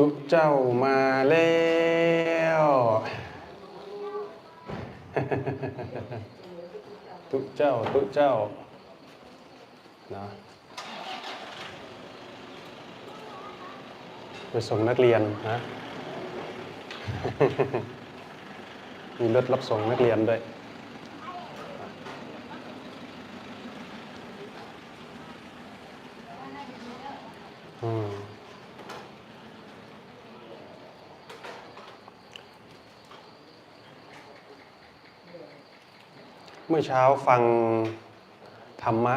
ตุเจ้ามาแล้วตุเจ้าตุเจ้านะไปส่งนักเรียนนะมีรถรับส่งนักเรียนด้วย มื่อเช้าฟังธรรมะ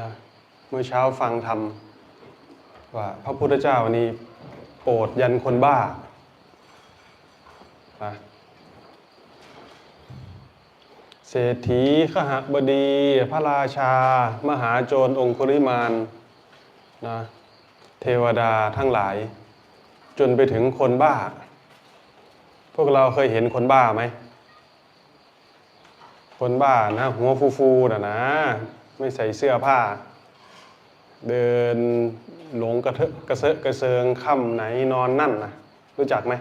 นะเมื่อเช้าฟังธรรมว่าพระพุทธเจ้านี่โปรดยันคนบ้านะเศรษฐีขหบดี พระราชา มหาโจรองคุริมานนะเทวดาทั้งหลาย จนไปถึงคนบ้า พวกเราเคยเห็นคนบ้าไหม คนบ้านะ หัวฟูๆนะนะ ไม่ใส่เสื้อผ้า เดินหลงกระเทอะกระเซอะกระเซิงค่ำไหนนอนนั่นนะรู้จักไหม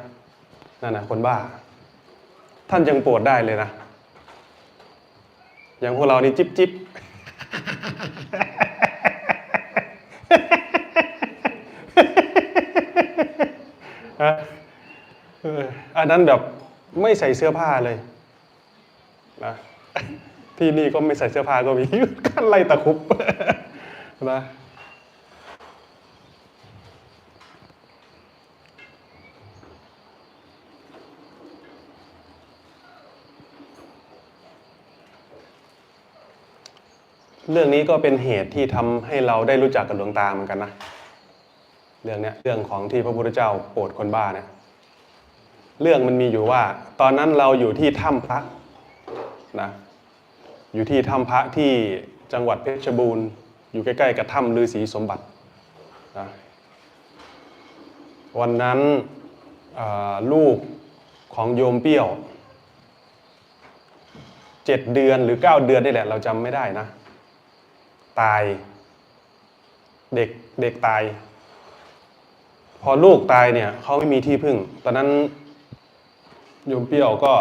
นั่นนะคนบ้า ท่านยังโปรดได้เลยนะ อย่างพวกเรานี่จิบจิบอันนั้นแบบไม่ใส่เสื้อผ้าเลยนะ ที่นี่ก็ไม่ใส่เสื้อผ้าก็มีขั้นไล่ตะคุบนะเรื่องนี้ก็เป็นเหตุที่ทำให้เราได้รู้จักกับหลวงตาเหมือนกันนะ เรื่องเนี้ยเรื่องของที่พระพุทธเจ้าโปรดคนบ้าเนี่ยเรื่องมันมีอยู่ว่า ตอนนั้นเราอยู่ที่ถ้ำพระ นะอยู่ที่ถ้ำพระที่จังหวัดเพชรบูรณ์อยู่ใกล้ๆกับถ้ำฤาษีสมบัตินะวันนั้นลูกของโยมเปี้ยวเจ็ดเดือนหรือเก้าเดือนนี่แหละ เราจำไม่ได้นะ ตายเด็กเด็กตาย พอลูกตายเนี่ยเขาไม่มีที่พึ่ง ตอนนั้นโยมเปี้ยวก็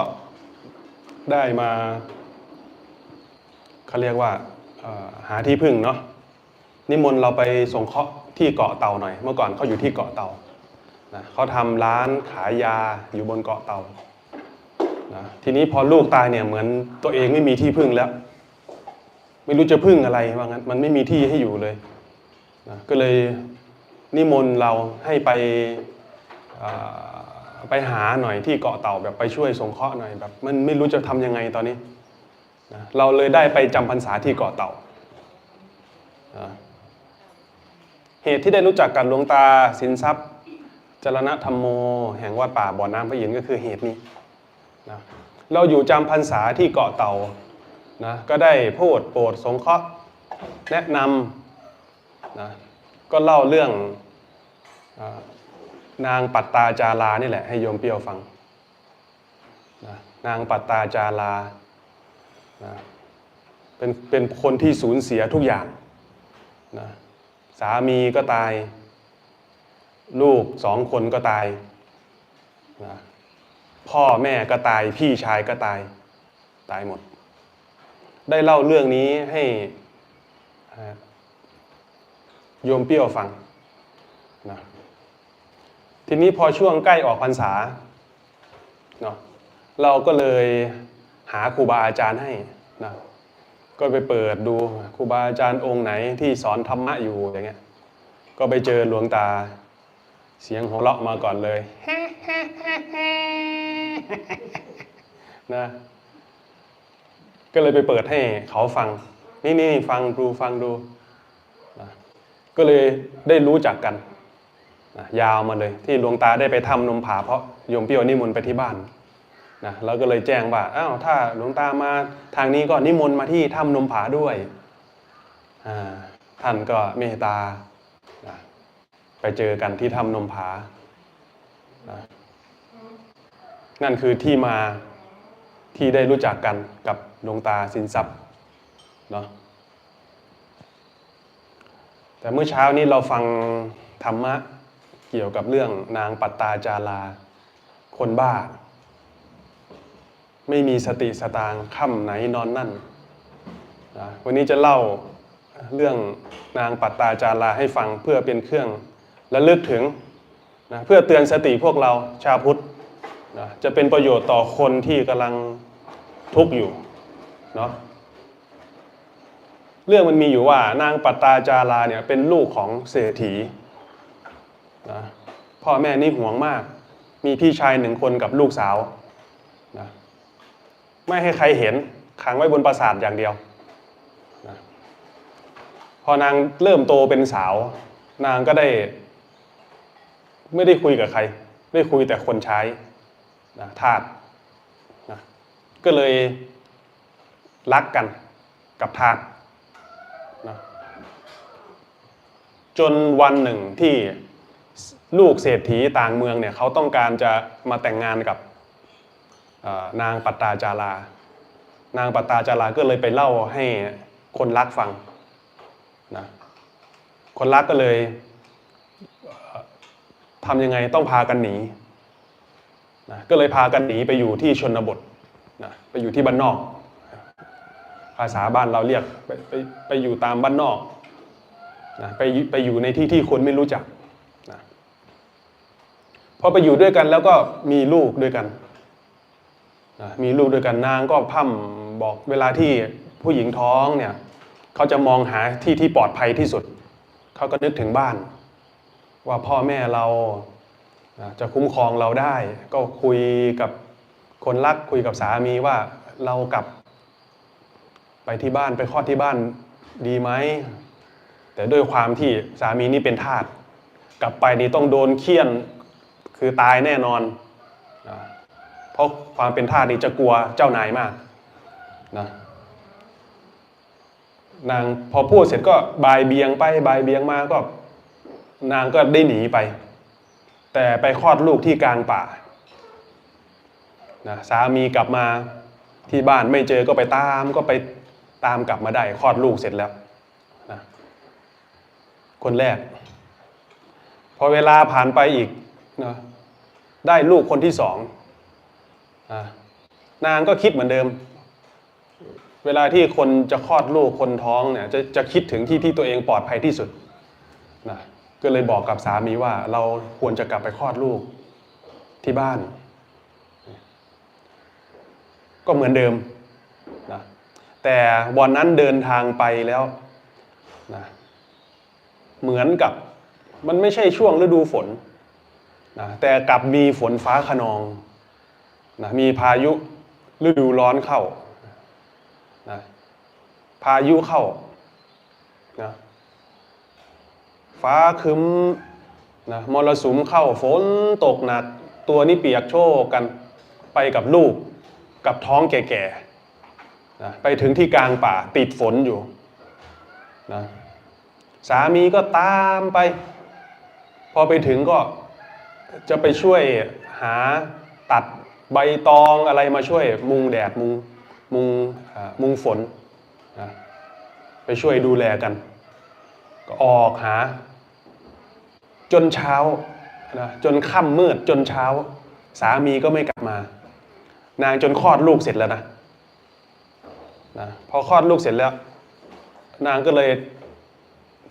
ได้มาเขาเรียกว่าหาที่พึ่งเนาะนิมนต์เราไปส่งเคาะที่เกาะเต่าหน่อย เมื่อก่อนเขาอยู่ที่เกาะเต่านะเขาทำร้านขายยาอยู่บนเกาะเต่านะทีนี้พอลูกตายเนี่ยเหมือนตัวเองไม่มีที่พึ่งแล้ว ไม่รู้จะพึ่งอะไรว่างั้นมันไม่มีที่ให้อยู่เลยนะก็เลยนิมนต์เราให้ไปอ ไปหาหน่อยที่เกาะเต่าแบบไปช่วยสงเคราะห์หน่อยแบบมันไม่รู้จะทำยังไงตอนนี้นะเราเลยได้ไปจำพรรษาที่เกาะเต่านะเหตุที่ได้รู้จักกับหลวงตาสินทรัพย์ จรณะธรรมโม แห่งวัดป่าบ่อน้ำพระอินทร์ก็คือเหตุนี้นะเราอยู่จำพรรษาที่เกาะเต่านะก็ได้พูดโปรดสงเคราะห์แนะนำนะก็เล่าเรื่อง นางปัตตาจารานี่แหละให้โยมเปรียวฟังนะนางปัตตาจารานะเป็นเป็นคนที่สูญเสียทุกอย่างนะสามีก็ตาย ลูกสองคนก็ตายนะพ่อแม่ก็ตายพี่ชายก็ตายตายหมด ได้เล่าเรื่องนี้ให้โยมเปรี้ยวฟังนะ ทีนี้พอช่วงใกล้ออกพรรษาเนาะเราก็เลยหาครูบาอาจารย์ให้นะก็ไปเปิดดูครูบาอาจารย์องค์ไหนที่สอนธรรมะอยู่อย่างเงี้ยก็ไปเจอหลวงตาเสียงหัวเราะมาก่อนเลยนะก็เลยไปเปิดให้เขาฟัง นี่นี่ฟังดูฟังดูก็เลยได้รู้จักกัน ยาวมาเลย ที่หลวงตาได้ไปทำนมผาเพราะโยมเปรี้ยวนิมนต์ไปที่บ้านนะแล้วก็เลยแจ้งว่าอ้าวถ้าหลวงตามาทางนี้ก็นิมนต์มาที่ถ้ำนมผาด้วยท่านก็เมตตาไปเจอกันที่ถ้ำนมผานะนั่นคือที่มาที่ได้รู้จักกันกับหลวงตาสินทรัพย์เนาะแต่เมื่อเช้านี้เราฟังธรรมะ เกี่ยวกับเรื่องนางปัตตาจาราคนบ้า ไม่มีสติสตางค์ค่ำไหนนอนนั่นนะวันนี้จะเล่าเรื่องนางปัตตาจาราให้ฟังเพื่อเป็นเครื่องระลึกถึงนะเพื่อเตือนสติพวกเราชาวพุทธนะจะเป็นประโยชน์ต่อคนที่กำลังทุกข์อยู่เนาะเรื่องมันมีอยู่ว่านางปัตตาจาราเนี่ยเป็นลูกของเศรษฐี นะพ่อแม่นี่ห่วงมาก มีพี่ชายหนึ่งคนกับลูกสาวนะไม่ให้ใครเห็นขังไว้บนปราสาทอย่างเดียวนะพอนางเริ่มโตเป็นสาว นางก็ได้ ไม่ได้คุยกับใคร ได้คุยแต่คนใช้นะทาสนะก็เลยรักกันกับทาสนะจนวันหนึ่งที่ ลูกเศรษฐีต่างเมืองเนี่ยเขาต้องการจะมาแต่งงานกับนางปัตตาจารา นางปัตตาจาราก็เลยไปเล่าให้คนรักฟังนะคนรักก็เลยทำยังไงต้องพากันหนีนะก็เลยพากันหนีไปอยู่ที่ชนบทนะไปอยู่ที่บ้านนอก ภาษาบ้านเราเรียกไปไปไปอยู่ตามบ้านนอกนะไปไปอยู่ในที่ที่คนไม่รู้จัก พอไปอยู่ด้วยกันแล้วก็มีลูกด้วยกันมีลูกด้วยกันนางก็พ่ำบอกเวลาที่ผู้หญิงท้องเนี่ยเขาจะมองหาที่ที่ปลอดภัยที่สุด เขาก็นึกถึงบ้าน ว่าพ่อแม่เราจะคุ้มครองเราได้ ก็คุยกับคนรักคุยกับสามีว่าเรากลับ ไปที่บ้านไปคลอดที่บ้านดีไหม แต่ด้วยความที่สามีนี่เป็นทาสกลับไปนี่ต้องโดนเคี่ยน คือตายแน่นอนนะเพราะความเป็นทาสนี่จะกลัวเจ้านายมากนะนางพอพูดเสร็จก็บายเบียงไปบายเบียงมาก็ นางก็ได้หนีไป แต่ไปคลอดลูกที่กลางป่านะสามีกลับมาที่บ้านไม่เจอก็ไปตามก็ไปตามกลับมาได้คลอดลูกเสร็จแล้วนะคนแรก พอเวลาผ่านไปอีกนะ ได้ลูกคนที่สองอ่านางก็คิดเหมือนเดิม เวลาที่คนจะคลอดลูกคนท้องเนี่ยจะจะคิดถึงที่ที่ตัวเองปลอดภัยที่สุดนะก็เลยบอกกับสามีว่าเราควรจะกลับไปคลอดลูกที่บ้าน ก็เหมือนเดิมนะแต่วันนั้นเดินทางไปแล้วนะเหมือนกับมันไม่ใช่ช่วงฤดูฝน นะแต่กลับมีฝนฟ้าขนองนะมีพายุฤดูร้อนเข้านะพายุเข้านะฟ้าคึ้มนะมรสุมเข้าฝนตกหนัก ตัวนี่เปียกโชกกันไปกับลูกกับท้องแก่ๆนะไปถึงที่กลางป่าติดฝนอยู่นะสามีก็ตามไป พอไปถึงก็ จะไปช่วยหาตัดใบตองอะไรมาช่วยมุงแดดมุงมุงมุงฝนนะไปช่วยดูแลกัน ก็ออกหา จนเช้านะจนค่ำมืดจนเช้า สามีก็ไม่กลับมา นางจนคลอดลูกเสร็จแล้วนะนะพอคลอดลูกเสร็จแล้ว นางก็เลย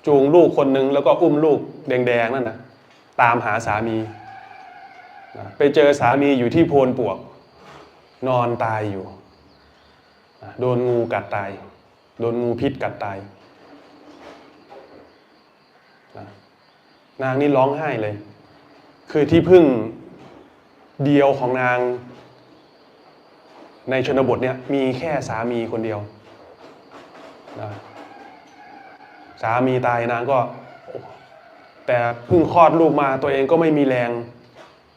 จูงลูกคนหนึ่งแล้วก็อุ้มลูกแดงๆนั่นนะตามหาสามี ไปเจอสามีอยู่ที่โพนปวก นอนตายอยู่ โดนงูกัดตาย โดนงูพิษกัดตายนะนางนี่ร้องไห้เลย คือที่พึ่งเดียวของนาง ในชนบทเนี่ยมีแค่สามีคนเดียวนะสามีตายนางก็ แต่เพิ่งคลอดลูกมาตัวเองก็ไม่มีแรง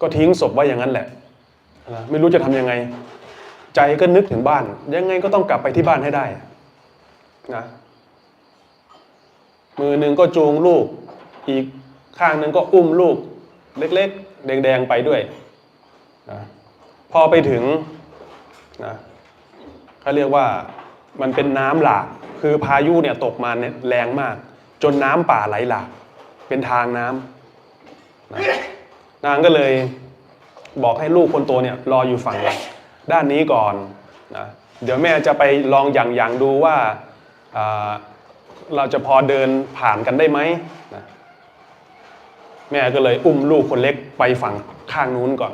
ก็ทิ้งศพไว้อย่างนั้นแหละ ไม่รู้จะทำยังไง ใจก็นึกถึงบ้าน ยังไงก็ต้องกลับไปที่บ้านให้ได้นะมือหนึ่งก็จูงลูก อีกข้างหนึ่งก็อุ้มลูก เล็กๆ แดงๆ ไปด้วยนะพอไปถึงนะเขาเรียกว่ามันเป็นน้ำหลาก คือพายุเนี่ยตกมาเนี่ยแรงมาก จนน้ำป่าไหลหลาก เป็นทางน้นะ นางก็เลยบอกให้ลูกคนโตเนี่ยรออยู่ฝั่งด้านนี้ก่อนนะเดี๋ยวแม่จะไปลองอย่างอย่างๆดูว่าอ่าเราจะพอเดินผ่านกันได้ไหมนะแม่ก็เลยอุ้มลูกคนเล็กไปฝั่งข้างนู้นก่อน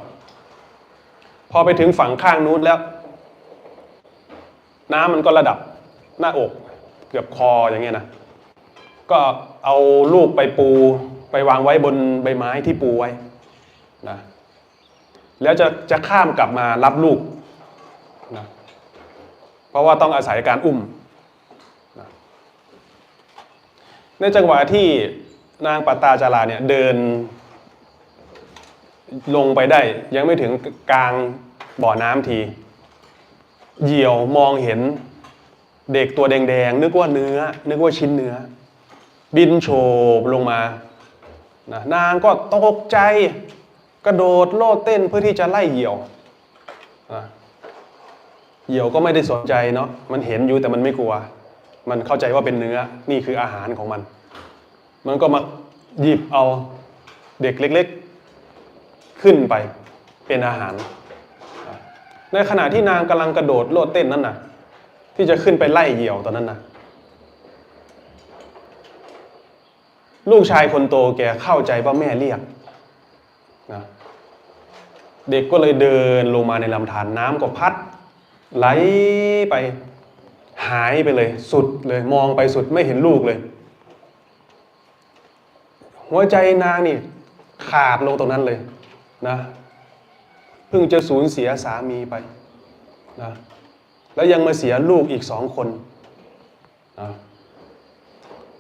พอไปถึงฝั่งข้างนู้นแล้ว น้ำมันก็ระดับหน้าอกเกือบคออย่างเงี้ยนะก็เอาลูกไปปูไปวางไว้บนใบไม้ที่ปูไว้ นะแล้วจะจะข้ามกลับมารับลูกนะเพราะว่าต้องอาศัยการอุ้มนะในจังหวะที่นางปัตตาจาราเนี่ยเดินลงไปได้ยังไม่ถึงกลางบ่อน้ำที เหยี่ยวมองเห็นเด็กตัวแดงๆ นึกว่าเนื้อ นึกว่าชิ้นเนื้อ บินโฉบลงมานะนางก็ตกใจ กระโดดโลดเต้นเพื่อที่จะไล่เหยี่ยวนะเหยี่ยวก็ไม่ได้สนใจเนาะมันเห็นอยู่แต่มันไม่กลัว มันเข้าใจว่าเป็นเนื้อนี่คืออาหารของมัน มันก็มาหยิบเอาเด็กเล็ก ๆ ขึ้นไปเป็นอาหาร ในขณะที่นางกำลังกระโดดโลดเต้นนั่นน่ะ ที่จะขึ้นไปไล่เหยี่ยวตอนนั้นน่ะลูกชายคนโตแกเข้าใจว่าแม่เรียก เด็กก็เลยเดินลงมาในลำธารน้ำก็พัด ไหลไปหายไปเลย สุดเลยมองไปสุดไม่เห็นลูกเลย หัวใจนางนี่ขาดลงตรงนั้นเลยนะเพิ่งจะสูญเสียสามีไปนะแล้วยังมาเสียลูกอีกสองคนนะ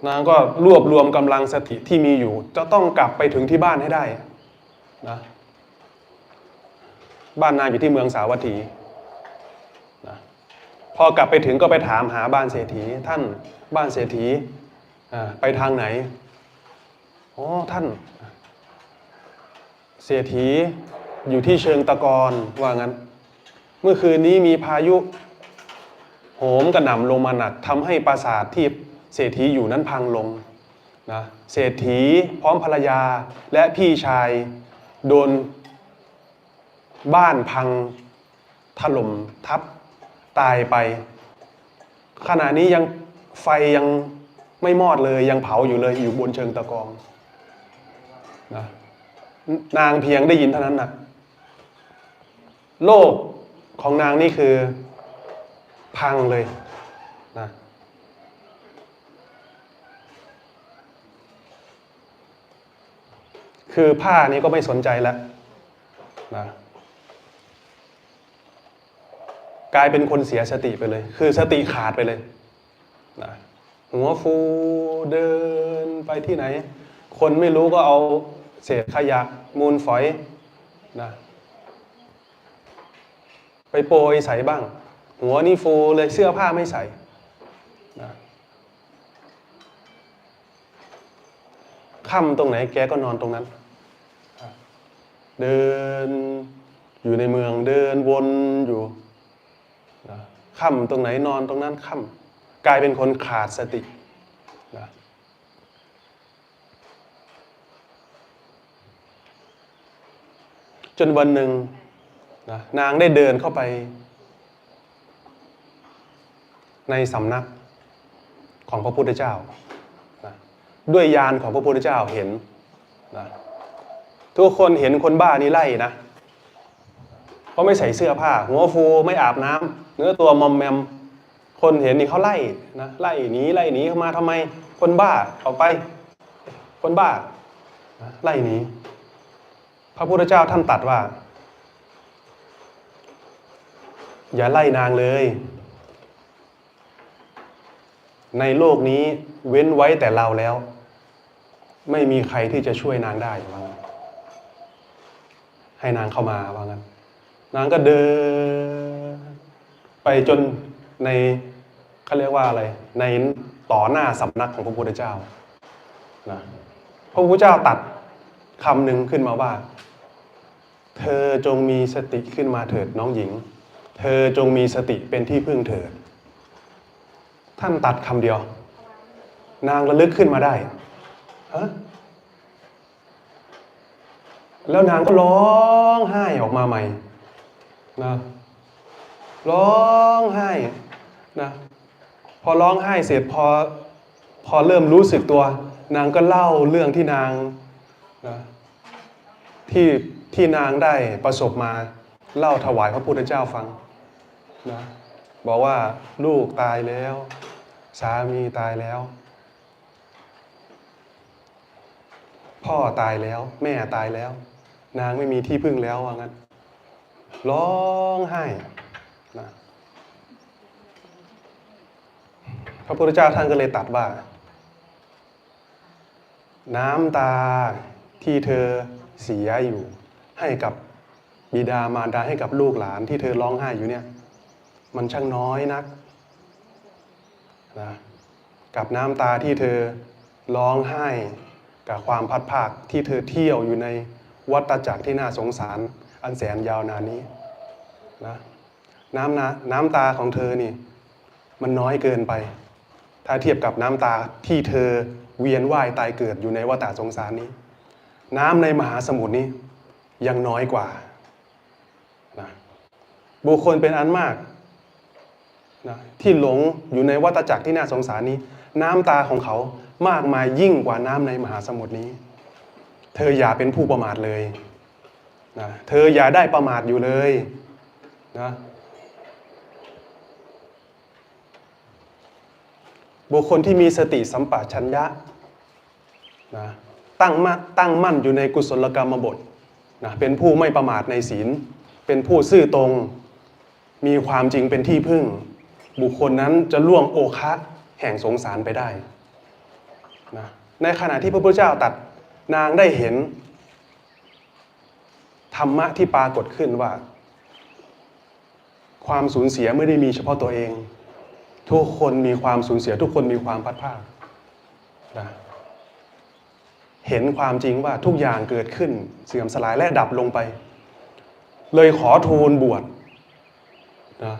นางก็รวบรวมกำลังสติที่มีอยู่ จะต้องกลับไปถึงที่บ้านให้ได้นะ บ้านนางอยู่ที่เมืองสาวัตถีนะพอกลับไปถึงก็ไปถามหาบ้านเศรษฐี ท่านบ้านเศรษฐีไปทางไหนอ๋อท่าน เศรษฐีอยู่ที่เชิงตะกอนว่างั้น เมื่อคืนนี้มีพายุโหมกระหน่ำลงมาหนักทำให้ปราสาทที่เศรษฐีอยู่นั้นพังลงนะเศรษฐีพร้อมภรรยาและพี่ชายโดน บ้านพัง ถล่มทับ ตายไป ขณะนี้ยังไฟยังไม่มอดเลยยังเผาอยู่เลยอยู่บนเชิงตะกองนะนางเพียงได้ยินเท่านั้นนะโลกของนางนี่คือ พังเลยนะคือผ้านี้ก็ไม่สนใจแล้วนะ กลายเป็นคนเสียสติไปเลย คือสติขาดไปเลยนะหัวฟูเดินไปที่ไหน คนไม่รู้ก็เอาเศษขยะมูลฝอยนะไปโปรยใส่บ้าง หัวนี่ฟูเลยเสื้อผ้าไม่ใส่นะค่ำตรงไหนแกก็นอนตรงนั้น เดินอยู่ในเมืองเดินวนอยู่ ค่ำตรงไหนนอนตรงนั้นค่ำกลายเป็นคนขาดสตินะจนวันหนึ่งนะนางได้เดินเข้าไป ในสำนักของพระพุทธเจ้านะด้วยยานของพระพุทธเจ้าเห็นนะทุกคนเห็นคนบ้านี่ไล่นะ เพราะไม่ใส่เสื้อผ้า หัวฟูไม่อาบน้ำเนื้อตัวมอมแมม คนเห็นนี่เขาไล่นะไล่หนีไล่หนีเข้ามาทำไม คนบ้าออกไป คนบ้าไล่หนีพระพุทธเจ้าท่านตัดว่า อย่าไล่นางเลย ในโลกนี้เว้นไว้แต่เราแล้ว ไม่มีใครที่จะช่วยนางได้ว่างั้นให้นางเข้ามาว่างั้น นางก็เดินไปจนในเขาเรียกว่าอะไร ในต่อหน้าสำนักของพระพุทธเจ้านะพระพุทธเจ้าตัดคำหนึ่งขึ้นมาว่า เธอจงมีสติขึ้นมาเถิดน้องหญิง เธอจงมีสติเป็นที่พึ่งเถิด ท่านตัดคำเดียว นางระลึกขึ้นมาได้ฮะแล้วนางก็ร้องไห้ออกมาใหม่ นะร้องไห้นะพอร้องไห้เสร็จพอพอเริ่มรู้สึกตัว นางก็เล่าเรื่องที่นางนะที่ที่นางได้ประสบมาเล่าถวายพระพุทธเจ้าฟังนะบอกว่าลูกตายแล้ว สามีตายแล้ว พ่อตายแล้ว แม่ตายแล้ว นางไม่มีที่พึ่งแล้วว่างั้น ร้องไห้นะพระพุทธเจ้าท่านก็เลยตัดว่า น้ำตาที่เธอเสียอยู่ให้กับบิดามารดาให้กับลูกหลานที่เธอร้องไห้อยู่เนี่ย มันช่างน้อยนักนะกับน้ำตาที่เธอร้องไห้ กับความพัดภาคที่เธอเที่ยวอยู่ในวัฏจักรที่น่าสงสาร อันแสนยาวนานนี้นะน้ำนาน้ำตาของเธอนี่ มันน้อยเกินไป ถ้าเทียบกับน้ำตาที่เธอเวียนว่ายตายเกิดอยู่ในวัฏสงสารนี้ น้ำในมหาสมุทรนี้ยังน้อยกว่านะบุคคลเป็นอันมากนะที่หลงอยู่ในวัฏจักรที่น่าสงสารนี้ น้ำตาของเขามากมายยิ่งกว่าน้ำในมหาสมุทรนี้ เธออย่าเป็นผู้ประมาทเลย นะเธออย่าได้ประมาทอยู่เลยนะบุคคลที่มีสติสัมปชัญญะนะตั้งมั่นตั้งมั่นอยู่ในกุศลกรรมบทนะเป็นผู้ไม่ประมาทในศีล เป็นผู้ซื่อตรง มีความจริงเป็นที่พึ่ง บุคคลนั้นจะล่วงโอคะแห่งสงสารไปได้นะในขณะที่พระพุทธเจ้าตัดนางได้เห็น ธรรมะที่ปรากฏขึ้นว่า ความสูญเสียไม่ได้มีเฉพาะตัวเอง ทุกคนมีความสูญเสีย ทุกคนมีความพัดพลาดนะเห็นความจริงว่าทุกอย่างเกิดขึ้นเสื่อมสลายและดับลงไป เลยขอทูลบวชนะ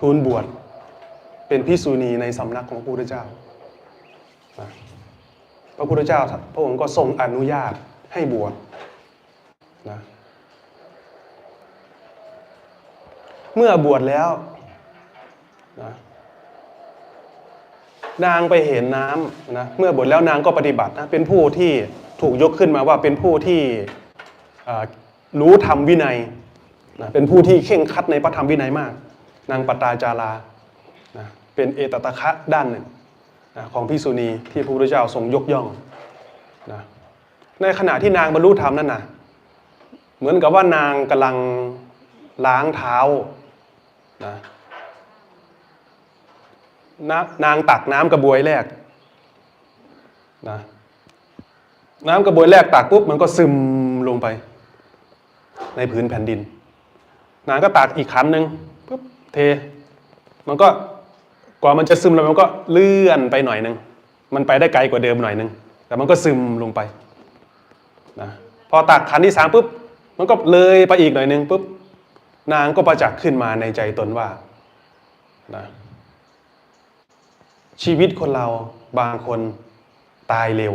ทูลบวชเป็นพิสูณีในสำนักของพระพุทธเจ้านะพระพุทธเจ้าพระองค์ก็ทรงอนุญาตให้บวช นะเมื่อบวชแล้วนะนางไปเห็นน้ำนะเมื่อบวชแล้วนางก็ปฏิบัตินะเป็นผู้ที่ถูกยกขึ้นมาว่าเป็นผู้ที่รู้ธรรมวินัยนะเป็นผู้ที่เข่งคัดในพระธรรมวินัยมาก นางปตาจารานะเป็นเอตตะคะด้านหนึ่งนะของพิกษุณีที่พระพุทธเจ้าทรงยกย่องนะในขณะที่นางบรรลุธรรมนั่นนะ เหมือนกับว่านางกำลังล้างเท้านะนนางตักน้ำกระบวยแรกนะน้ำกระบวยแรกตักปุ๊บมันก็ซึมลงไป ในพื้นแผ่นดิน นางก็ตักอีกขันหนึ่งปุ๊บเท มันก็กว่ามันจะซึมแล้วมันก็เลื่อนไปหน่อยหนึ่งมันไปได้ไกลกว่าเดิมหน่อยหนึ่งแต่มันก็ซึมลงไปนะพอตักขันที่สามปุ๊บ มันก็เลยไปอีกหน่อยนึงปุ๊บนางก็ประจักษ์ขึ้นมาในใจตนว่านะชีวิตคนเราบางคนตายเร็ว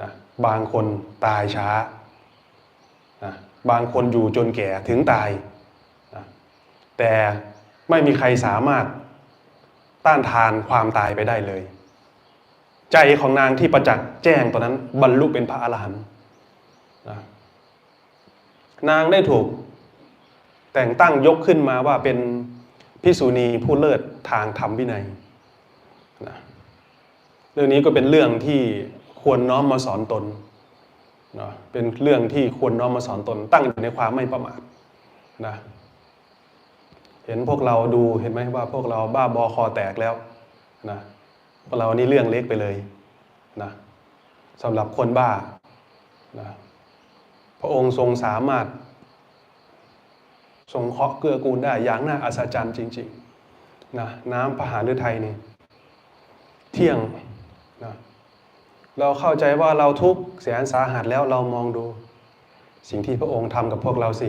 นะบางคนตายช้านะบางคนอยู่จนแก่ถึงตายนะแต่ไม่มีใครสามารถต้านทานความตายไปได้เลย ใจของนางที่ประจักษ์แจ้งตอนนั้นบรรลุเป็นพระอรหันต์นะ นางได้ถูกแต่งตั้งยกขึ้นมาว่าเป็นพิสูณีผู้เลิศทางธรรมวินัยนะเรื่องนี้ก็เป็นเรื่องที่ควรน้อมมาสอนตนนะเป็นเรื่องที่ควรน้อมมาสอนตน ตั้งอยู่ในความไม่ประมาทนะเห็นพวกเราดูเห็นไหมว่าพวกเราบ้าบอคอแตกแล้วนะพวกเรานี่เรื่องเล็กไปเลยนะสำหรับคนบ้านะ พระองค์ทรงสามารถทรงเคาะเกื้อกูลได้อย่างน่าอัศจรรย์จริงๆนะน้ำพระหฤทัยนี่เที่ยงนะเราเข้าใจว่าเราทุกข์แสนสาหัสแล้วเรามองดู สิ่งที่พระองค์ทำกับพวกเราสิ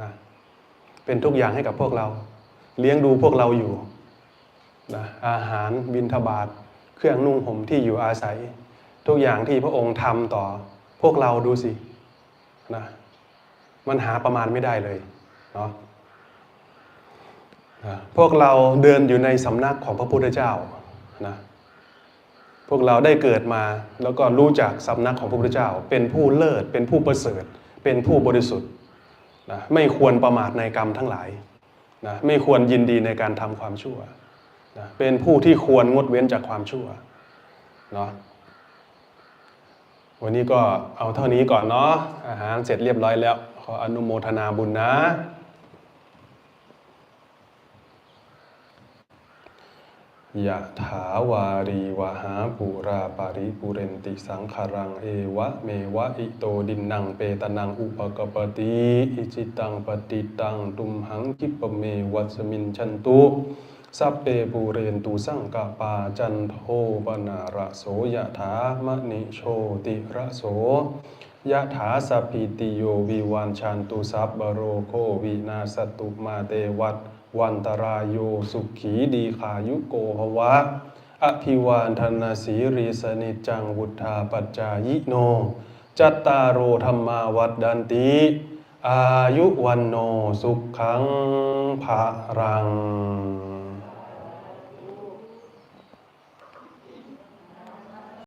นะเป็นทุกอย่างให้กับพวกเรา เลี้ยงดูพวกเราอยู่นะอาหารบินทบาท เครื่องนุ่งห่มที่อยู่อาศัย ทุกอย่างที่พระองค์ทำต่อพวกเราดูสิ นะมันหาประมาณไม่ได้เลยเนาะนะพวกเราเดินอยู่ในสำนักของพระพุทธเจ้านะพวกเราได้เกิดมาแล้วก็รู้จักสำนักของพระพุทธเจ้า เป็นผู้เลิศเป็นผู้ประเสริฐ เป็นผู้บริสุทธิ์นะไม่ควรประมาทในกรรมทั้งหลายนะไม่ควรยินดีในการทำความชั่วนะเป็นผู้ที่ควรงดเว้นจากความชั่วเนาะ วันนี้ก็เอาเท่านี้ก่อนเนาะอาหารเสร็จเรียบร้อยแล้ว ขออนุโมทนาบุญนะ ยะถาวารีวหาปุราปาริปุเรนติสังขารังเอวะเมวะอิโตดินนังเปตนังอุปกปปติอิจิตังปฏิตังตุมหังคิปเมวัสมินชันตุ สัพเปปูเรนตุสังกปาจันโทปนาระโสยะถามณิโชติระโสยะถาสัพพิติโยวิวันชันตุสัพบโรโควินาสตุมาเตวัตวันตรายโยสุขีดีขายุโกภวะ อภิวานธนาสีรีสนิจังวุธาปัจจายิโน จัตตารโอธรรมาวัดดันติอายุวันโนสุขังภารัง